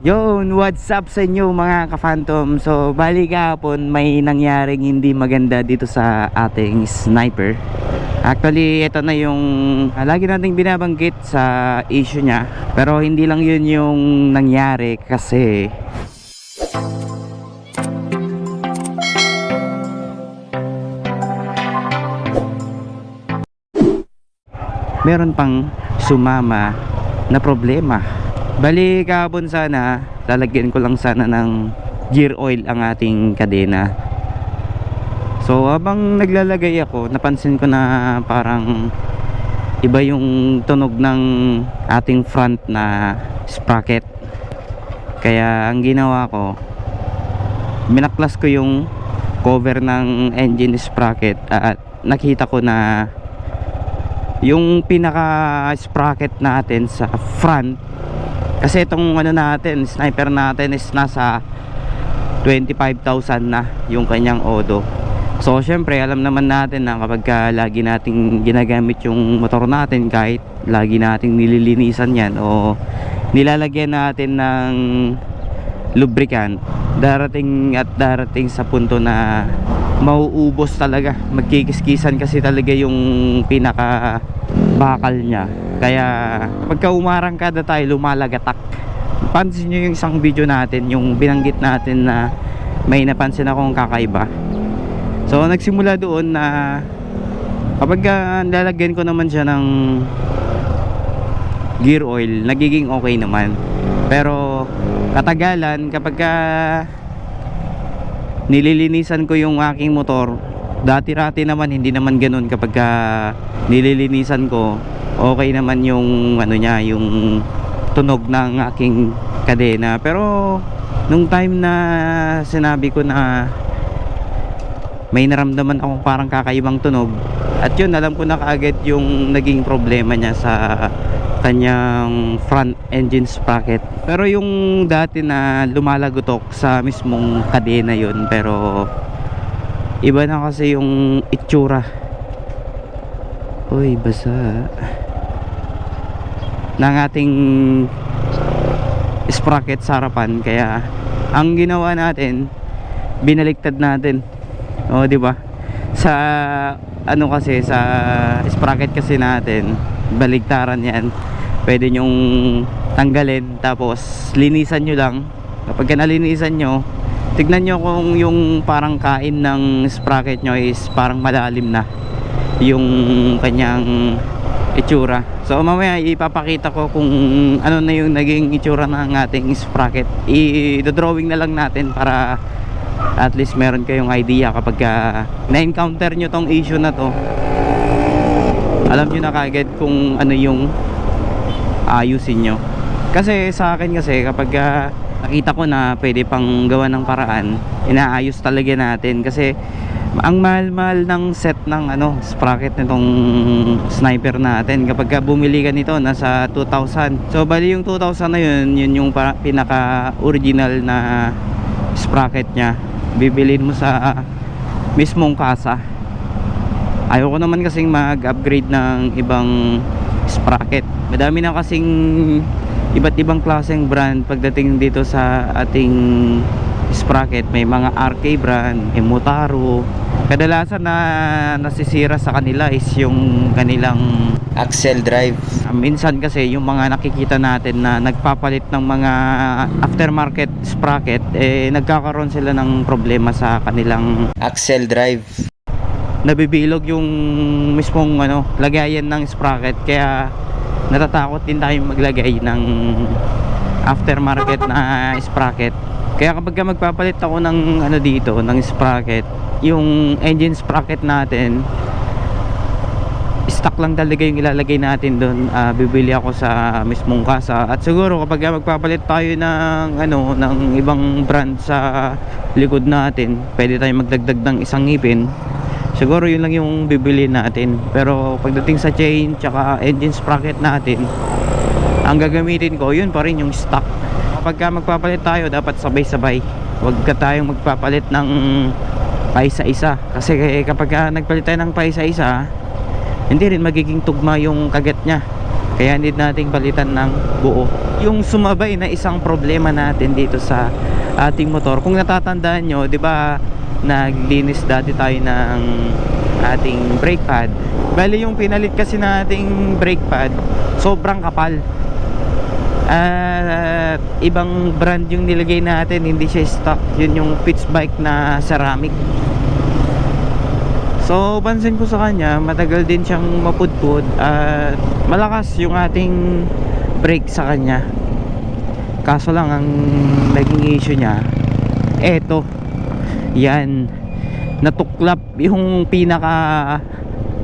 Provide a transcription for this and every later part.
Yun, what's up sa inyo mga ka-phantom? So, bali kahapon may nangyaring hindi maganda dito sa ating sniper. Actually, ito na yung ah, lagi nating binabanggit sa issue niya. Pero hindi lang yun yung nangyari kasi meron pang sumama na problema. Bali kahapon sana, lalagyan ko lang sana ng gear oil ang ating kadena. So habang naglalagay ako, napansin ko na parang iba yung tunog ng ating front na sprocket. Kaya ang ginawa ko, minaklas ko yung cover ng engine sprocket at nakita ko na yung pinaka sprocket natin sa front kasi itong ano natin sniper natin is nasa 25,000 na yung kanyang odo. So syempre alam naman natin na kapag ka lagi nating ginagamit yung motor natin kahit lagi nating nililinisan yan o nilalagyan natin ng lubricant darating at darating sa punto na mauubos talaga. Magkikiskisan kasi talaga yung pinaka bakal niya. Kaya pagka umarangkada tayo lumalagatak. Pansin nyo yung isang video natin yung binanggit natin na may napansin akong kakaiba. So nagsimula doon na kapag ah, lalagyan ko naman siya ng gear oil nagiging okay naman. Pero katagalan kapag ka nililinisan ko yung aking motor. Dati-rati naman hindi naman ganun. Kapag ka nililinisan ko okay naman yung ano niya yung tunog ng aking kadena. Pero nung time na sinabi ko na may naramdaman akong parang kakaibang tunog at yun alam ko na kaagad yung naging problema niya sa kanyang front engine sprocket. Pero yung dati na lumalagotok sa mismong kadena yun pero iba na kasi yung itsura. Uy basa. Ng ating sprocket sa harapan kaya ang ginawa natin binaliktad natin. O di ba? Sa ano kasi sa sprocket kasi natin baligtaran yan pwede nyong tanggalin tapos linisan nyo lang. Kapag ka nalinisan nyo tignan nyo kung yung parang kain ng sprocket nyo is parang malalim na yung kanyang itsura. So mamaya ipapakita ko kung ano na yung naging itsura ng ating sprocket. I-drawing na lang natin para at least meron kayong idea kapag ka na-encounter nyo tong issue na to. Alam nyo na kagad kung ano yung ayusin nyo kasi sa akin kasi kapag ah, nakita ko na pwede pang gawa ng paraan inaayos talaga natin. Kasi ang mahal-mahal ng set ng ano sprocket nitong sniper natin. Kapag ka bumili ka nito nasa 2,000 so bali yung 2,000 na yun yun yung pinaka original na sprocket nya bibilin mo sa mismong kasa. Ayoko naman kasing mag-upgrade ng ibang sprocket. Madami na kasing iba't ibang klaseng brand pagdating dito sa ating sprocket. May mga RK brand, Emotaro. Kadalasan na nasisira sa kanila is yung kanilang axle drive. Ah, minsan kasi yung mga nakikita natin na nagpapalit ng mga aftermarket sprocket eh nagkakaroon sila ng problema sa kanilang axle drive nabibilog yung mismong ano lagayan ng sprocket. Kaya natatakot din tayo maglagay ng aftermarket na sprocket. Kaya kapag ka magpapalit ako ng ano dito ng sprocket yung engine sprocket natin stock lang talaga yung ilalagay natin doon Ah, bibili ako sa mismong kasa. At siguro kapag ka magpapalit tayo ng ano ng ibang brand sa likod natin pwede tayo magdagdag ng isang ngipin siguro yun lang yung bibili natin pero pagdating sa chain tsaka engine sprocket natin ang gagamitin ko yun pa rin yung stock kapag ka magpapalit tayo dapat sabay-sabay huwag ka tayong magpapalit ng paisa-isa kasi kapag ka nagpalit tayo ng paisa-isa hindi rin magiging tugma yung kagat nya Kaya need nating palitan ng buo. Yung sumabay na isang problema natin dito sa ating motor. Kung natatandaan nyo, di ba naglinis dati tayo ng ating brake pad. Bali yung pinalit kasi nating brake pad, sobrang kapal. At ibang brand yung nilagay natin, hindi siya stock. Yun yung pitch bike na ceramic. So, pansin ko sa kanya, matagal din siyang mapudpud at malakas yung ating brake sa kanya. Kaso lang ang naging issue niya, eto, yan, natuklap yung pinaka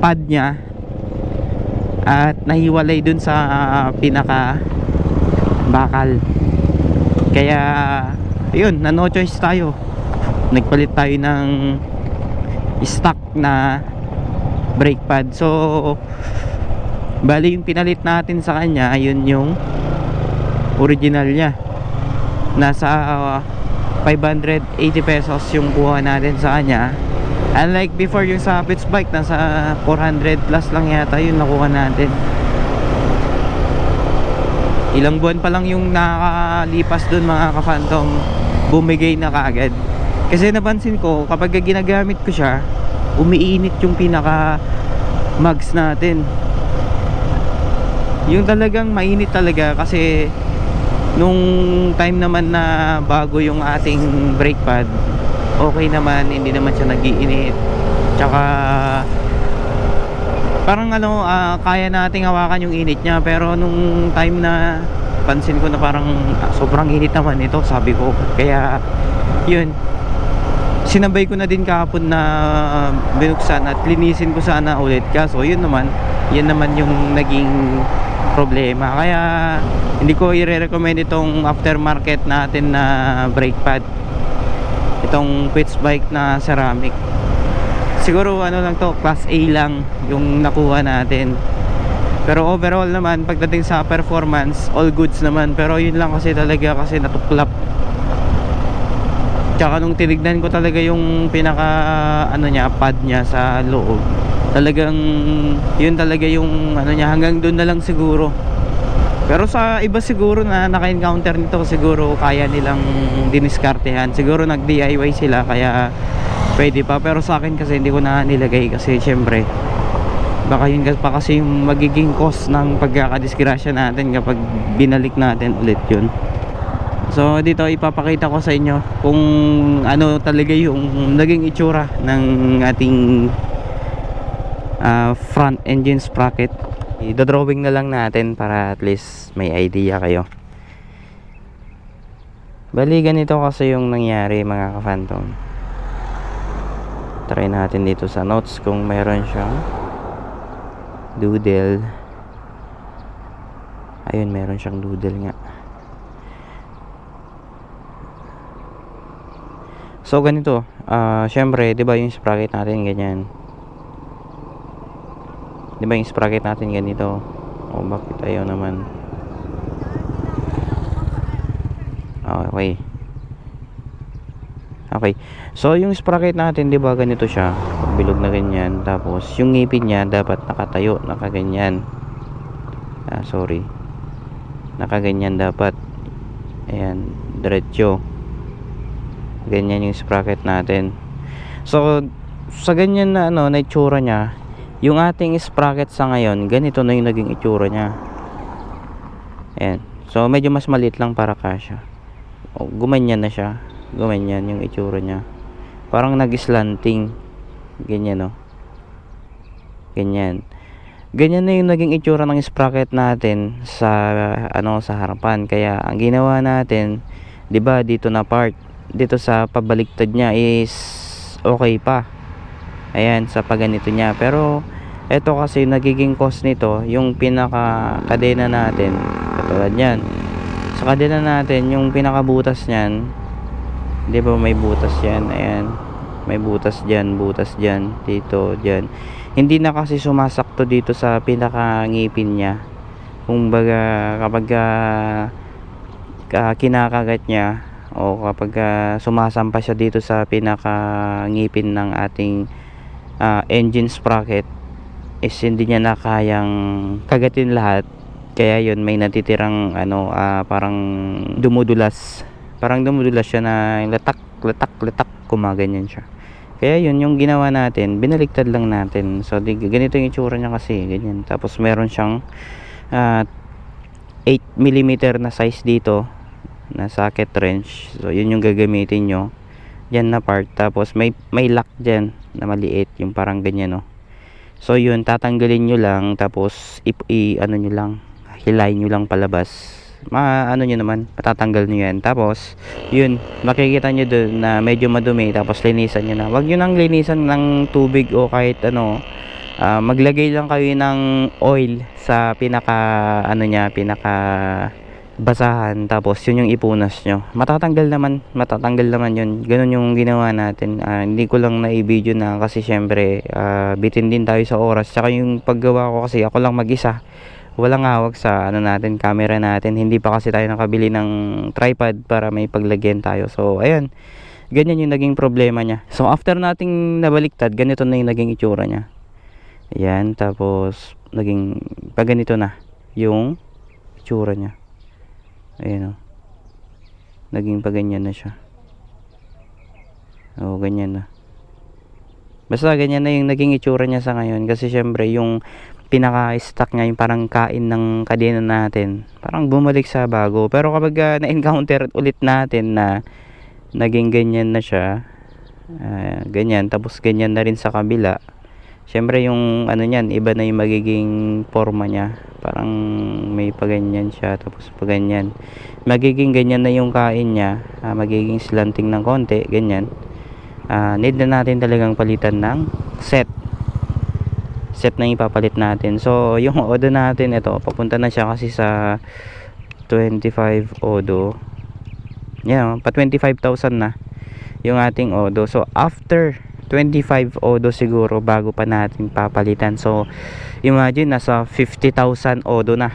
pad niya at nahiwalay dun sa pinaka bakal. Kaya, yun, na no choice tayo. Nagpalit tayo ng stock na brake pad so bali yung pinalit natin sa kanya ayun yung original niya nasa uh, 580 pesos yung kuha natin sa kanya. Unlike before yung sa Pitts bike nasa 400 plus lang yata yung nakuha natin. Ilang buwan pa lang yung nakakalipas dun mga ka-phantom. Bumigay na kaagad. Kasi napansin ko kapag ginagamit ko siya umiinit yung pinaka mugs natin. Yung talagang mainit talaga kasi nung time naman na bago yung ating brake pad okay naman hindi naman siya nagiinit. Tsaka parang ano ah, kaya nating hawakan yung init niya. Pero nung time na pansin ko na parang ah, sobrang init naman ito sabi ko. Kaya yun. Sinabay ko na din kahapon na uh, binuksan at linisin ko sana ulit. Kaso yun naman yan naman yung naging problema. Kaya hindi ko i-recommend itong aftermarket natin na brake pad. Itong pitch bike na ceramic. Siguro ano lang to class A lang yung nakuha natin. Pero overall naman pagdating sa performance all goods naman. Pero yun lang kasi talaga kasi natuklap. Tsaka nung tinignan ko talaga yung pinaka ano niya, pad niya sa loob. Talagang yun talaga yung ano niya hanggang doon na lang siguro. Pero sa iba siguro na naka-encounter nito siguro kaya nilang diniskartehan. Siguro nag-DIY sila kaya pwede pa. Pero sa akin kasi hindi ko na nilagay kasi syempre baka yun pa kasi yung magiging cost ng pagkakadisgrasya natin kapag binalik natin ulit yun. So dito ipapakita ko sa inyo kung ano talaga yung naging itsura ng ating uh, front engine sprocket. I-drawing na lang natin para at least may idea kayo. Bali ganito kasi yung nangyari mga ka-phantom. Try natin dito sa notes kung meron siyang doodle. Ayun, meron siyang doodle nga. So ganito, ah syempre, ba yung sprocket natin ganyan. 'Di ba yung sprocket natin ganito? O bakit ayaw naman? Okay. Okay. So yung sprocket natin, 'di ba ganito siya? Bilog na ganyan. Tapos yung ngipin niya dapat nakatayo, nakaganyan. Ah, sorry. Nakaganyan dapat. Ayan, diretso ganyan yung sprocket natin so sa ganyan na ano na itsura nya yung ating sprocket sa ngayon ganito na yung naging itsura nya ayan. So medyo mas maliit lang para kasya. Gumanyan na siya. Gumanyan yung itsura nya parang nag-slanting. Ganyan no? Ganyan. Ganyan na yung naging itsura ng sprocket natin sa ano sa harapan. Kaya ang ginawa natin 'di ba dito na part dito sa pabaliktad niya is okay pa ayan sa paganito niya. Pero ito kasi nagiging cost nito yung pinaka kadena natin. Katulad yan sa kadena natin yung pinaka butas niyan di ba may butas yan? Ayan. May butas dyan butas dyan dito dyan. Hindi na kasi sumasakto dito sa pinaka ngipin niya. Kung baga kapag uh, kinakagat niya o kapag uh, sumasampa siya dito sa pinaka ngipin ng ating uh, engine sprocket is hindi niya na kayang kagatin lahat. Kaya yun may natitirang ano ah, parang dumudulas. Parang dumudulas siya na latak latak latak kumaganyan siya. Kaya yun yung ginawa natin binaliktad lang natin. So di, ganito yung itsura niya kasi ganyan. Tapos meron siyang ah, 8 mm na size dito na socket wrench. So yun yung gagamitin nyo. Yan na part. Tapos may may lock dyan na maliit yung parang ganyan no? So yun tatanggalin nyo lang tapos i, i ano nyo lang hilayin nyo lang palabas. Ma ano nyo naman matatanggal nyo yan. Tapos yun makikita nyo dun na medyo madumi tapos linisan nyo na. Wag nyo nang linisan ng tubig o kahit ano. Ah, maglagay lang kayo ng oil sa pinaka ano nya pinaka basahan tapos yun yung ipunas nyo. Matatanggal naman matatanggal naman yun. Ganun yung ginawa natin. Ah, hindi ko lang na i-video na kasi syempre ah, bitin din tayo sa oras. Tsaka yung paggawa ko kasi ako lang mag-isa. Walang hawak sa ano natin camera natin. Hindi pa kasi tayo nakabili ng tripod para may paglagyan tayo. So ayan ganyan yung naging problema niya. So after nating nabaliktad ganito na yung naging itsura niya. Ayan tapos naging pag ganito na yung itsura niya ayan o naging pa ganyan na siya. O ganyan na. Basta ganyan na yung naging itsura niya sa ngayon. Kasi syempre yung pinaka-stack niya yung parang kain ng kadena natin parang bumalik sa bago. Pero kapag ah, na-encounter ulit natin na naging ganyan na siya ah, ganyan tapos ganyan na rin sa kabila syempre yung ano niyan iba na yung magiging forma niya parang may paganyan siya tapos paganyan. Magiging ganyan na yung kain niya ah, magiging slanting ng konti ganyan. Ah, need na natin talagang palitan ng set. Set na ipapalit natin. So yung odo natin ito papunta na siya kasi sa 25 odo. Yan pa 25,000 na yung ating odo. So after 25 odo siguro bago pa natin papalitan. So imagine nasa 50,000 odo na.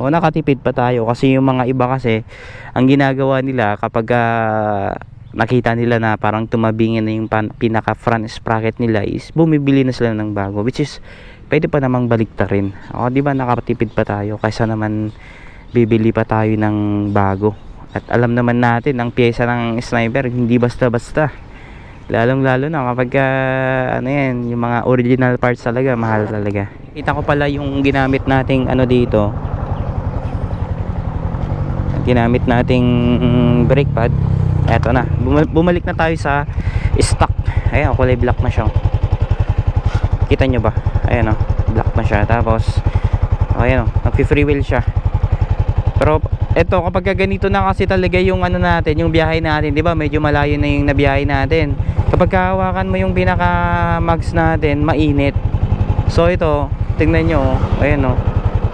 O nakatipid pa tayo. Kasi yung mga iba kasi ang ginagawa nila kapag ah, nakita nila na parang tumabingin na yung pinaka front sprocket nila is bumibili na sila ng bago which is pwede pa namang balikta rin o di ba nakatipid pa tayo? Kaysa naman bibili pa tayo ng bago. At alam naman natin ang pyesa ng sniper hindi basta basta lalong lalo na kapag ah, ano yan yung mga original parts talaga mahal talaga. Kita ko pala yung ginamit nating ano dito. Ginamit nating mm, brake pad. Eto na. Buma- bumalik na tayo sa stock. Ayan kulay black na siya. Kita nyo ba? Ayan o black na siya. Tapos oh, ayan o nagpi free wheel siya. Pero eto kapag ganito na kasi talaga yung ano natin yung biyahe natin di ba? Medyo malayo na yung nabiyahe natin kapag hawakan mo yung pinaka mags natin mainit. So ito tingnan nyo oh. ayan o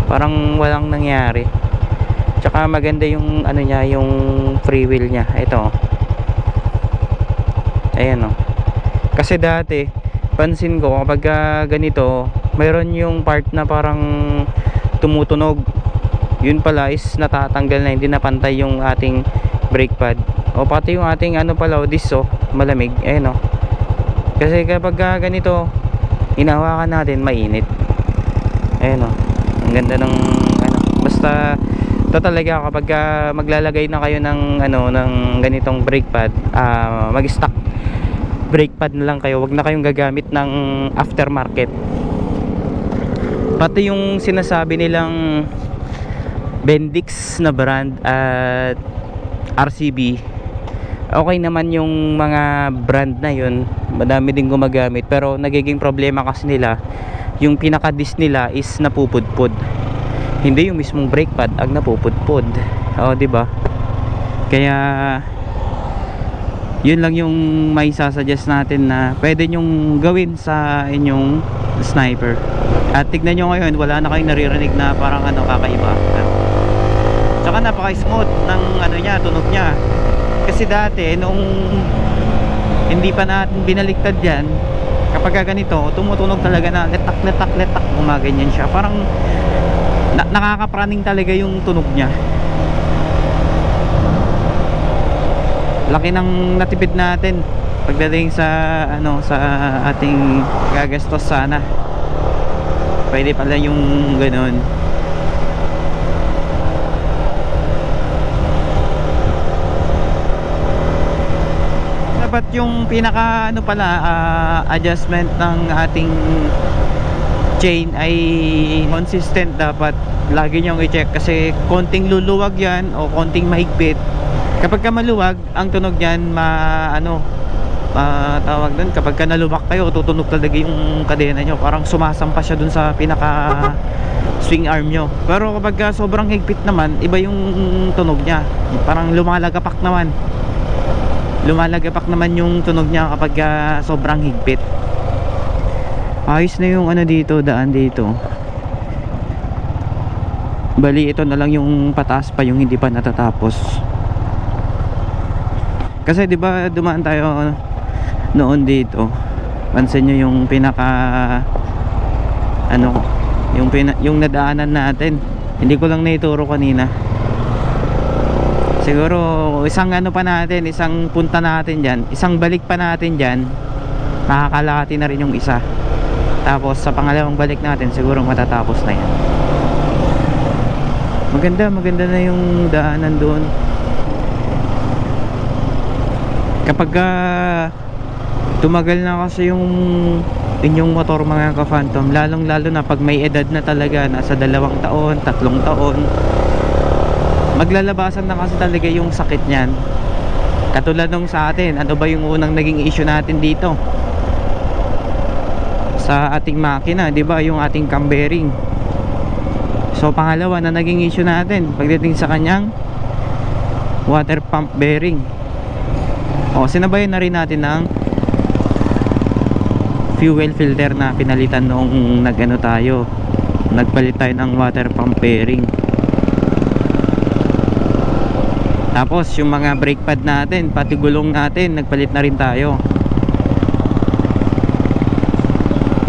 parang walang nangyari. Tsaka maganda yung ano niya yung free wheel niya. Ito oh. ayan o kasi dati pansin ko kapag ah, ganito mayroon yung part na parang tumutunog. Yun pala is natatanggal na hindi napantay yung ating brake pad o pati yung ating ano pala o dis oh, malamig. Ayan o. Kasi kapag ah, ganito hinahawakan natin mainit. Ayan o. Ang ganda ng ano basta ito talaga kapag ah, maglalagay na kayo ng ano ng ganitong brake pad ah, mag-stock brake pad na lang kayo. Wag na kayong gagamit ng aftermarket. Pati yung sinasabi nilang Bendix na brand at RCB okay naman yung mga brand na yun. Madami din gumagamit. Pero nagiging problema kasi nila yung pinaka disc nila is napupudpud. Hindi yung mismong brake pad ang napupudpud. O di ba? Kaya yun lang yung may sasuggest natin na pwede nyong gawin sa inyong sniper. At tignan nyo ngayon wala na kayong naririnig na parang ano kakaiba. Tsaka napaka smooth ng ano niya tunog niya kasi dati nung hindi pa natin binaliktad yan kapag ganito tumutunog talaga na letak letak letak gumaganyan siya. Parang na nakakapraning talaga yung tunog niya. Laki ng natipid natin pagdating sa ano sa ating gagastos sana. Pwede pala yung ganun dapat yung pinaka ano pala ah, adjustment ng ating chain ay consistent dapat. Lagi niyong i-check kasi konting luluwag yan o konting mahigpit. Kapag ka maluwag ang tunog niyan ma ano ma tawag doon kapag ka naluwak kayo tutunog talaga yung kadena nyo parang sumasampa siya dun sa pinaka swing arm nyo pero kapag ka sobrang higpit naman iba yung tunog niya. Parang lumalagapak naman lumalagapak naman yung tunog niya kapag ka sobrang higpit. Ayos na yung ano dito daan dito. Bali ito na lang yung pataas pa yung hindi pa natatapos. Kasi 'di ba dumaan tayo noon dito. Pansin nyo yung pinaka ano yung pina, yung nadaanan natin. Hindi ko lang naituro kanina siguro isang ano pa natin isang punta natin dyan isang balik pa natin dyan makakalahati na rin yung isa. Tapos sa pangalawang balik natin siguro matatapos na yan. Maganda maganda na yung daanan doon. Kapag ah, tumagal na kasi yung inyong motor mga ka-phantom lalong lalo na pag may edad na talaga nasa dalawang taon, tatlong taon maglalabasan na kasi talaga yung sakit niyan. Katulad nung sa atin ano ba yung unang naging issue natin dito? Sa ating makina di ba? Yung ating cam bearing. So pangalawa na naging issue natin pagdating sa kanyang water pump bearing. O sinabayan na rin natin ng fuel filter na pinalitan noong nagano tayo nagpalit tayo ng water pump bearing tapos yung mga brake pad natin pati gulong natin nagpalit na rin tayo.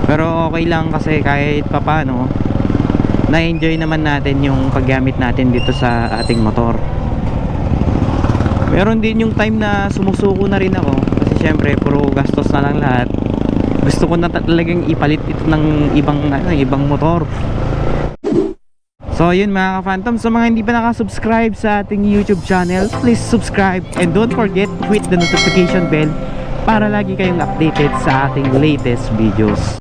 Pero okay lang kasi kahit papano na-enjoy naman natin yung paggamit natin dito sa ating motor. Meron din yung time na sumusuko na rin ako. Kasi syempre puro gastos na lang lahat. Gusto ko na talagang ipalit ito ng ibang ano, ibang motor So yun mga ka-phantom. Sa mga hindi pa nakasubscribe sa ating YouTube channel Please subscribe. And don't forget to hit the notification bell Para lagi kayong updated sa ating latest videos